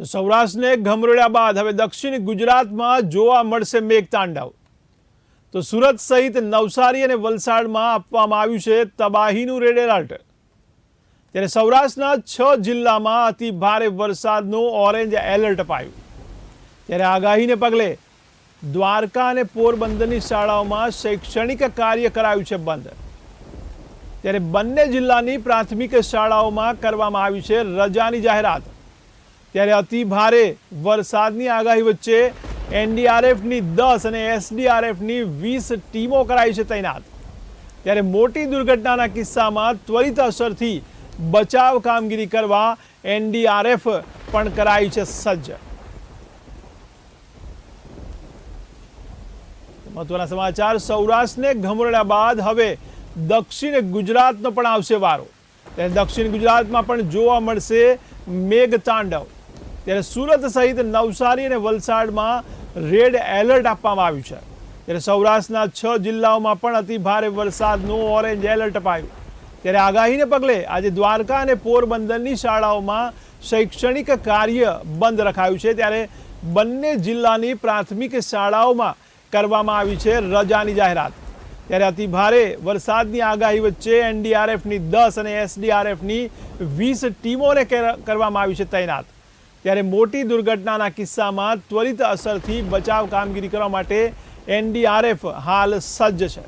તો સૌરાષ્ટ્રને ગમરોળ્યા બાદ હવે દક્ષિણ ગુજરાતમાં જોવા મળશે મેઘતાંડવ. તો સુરત સહિત નવસારી અને વલસાડમાં આપવામાં આવ્યું છે તબાહીનું રેડ એલર્ટ. ત્યારે સૌરાષ્ટ્રના છ જિલ્લામાં અતિ ભારે વરસાદનું ઓરેન્જ એલર્ટ અપાયું. ત્યારે આગાહીને પગલે દ્વારકા અને પોરબંદરની શાળાઓમાં શૈક્ષણિક કાર્ય કરાયું છે બંધ. ત્યારે બંને જિલ્લાની પ્રાથમિક શાળાઓમાં કરવામાં આવી છે રજાની જાહેરાત. ત્યારે અતિ ભારે વરસાદની આગાહી વચ્ચે એનડીઆરએફની દસ અને એસડીઆરએફની વીસ ટીમો કરાઈ છે તૈનાત. ત્યારે મોટી દુર્ઘટનાના કિસ્સામાં ત્વરિત અસરથી બચાવ કામગીરી કરવા એનડીઆરએફ પણ કરાઈ છે સજ્જ. મહત્વના સમાચાર, સૌરાષ્ટ્રને ઘમરડ્યા બાદ હવે દક્ષિણ ગુજરાતનો પણ આવશે વારો. ત્યારે દક્ષિણ ગુજરાતમાં પણ જોવા મળશે મેઘ તાંડવ ત્યારે સુરત સહિત નવસારી અને વલસાડમાં રેડ એલર્ટ આપવામાં આવ્યું છે. ત્યારે સૌરાષ્ટ્રના છ જિલ્લાઓમાં પણ અતિ ભારે વરસાદનું ઓરેન્જ એલર્ટ અપાયું. ત્યારે આગાહીને પગલે આજે દ્વારકા અને પોરબંદરની શાળાઓમાં શૈક્ષણિક કાર્ય બંધ રખાયું છે. ત્યારે બંને જિલ્લાની પ્રાથમિક શાળાઓમાં કરવામાં આવી છે રજાની જાહેરાત. ત્યારે અતિ ભારે વરસાદની આગાહી વચ્ચે એનડીઆરએફની દસ અને એસડીઆરએફની વીસ ટીમોને કરવામાં આવી છે તૈનાત. ત્યારે મોટી દુર્ઘટનાના કિસ્સામાં ત્વરિત અસરથી બચાવ કામગીરી કરવા માટે એનડીઆરએફ હાલ સજ્જ છે.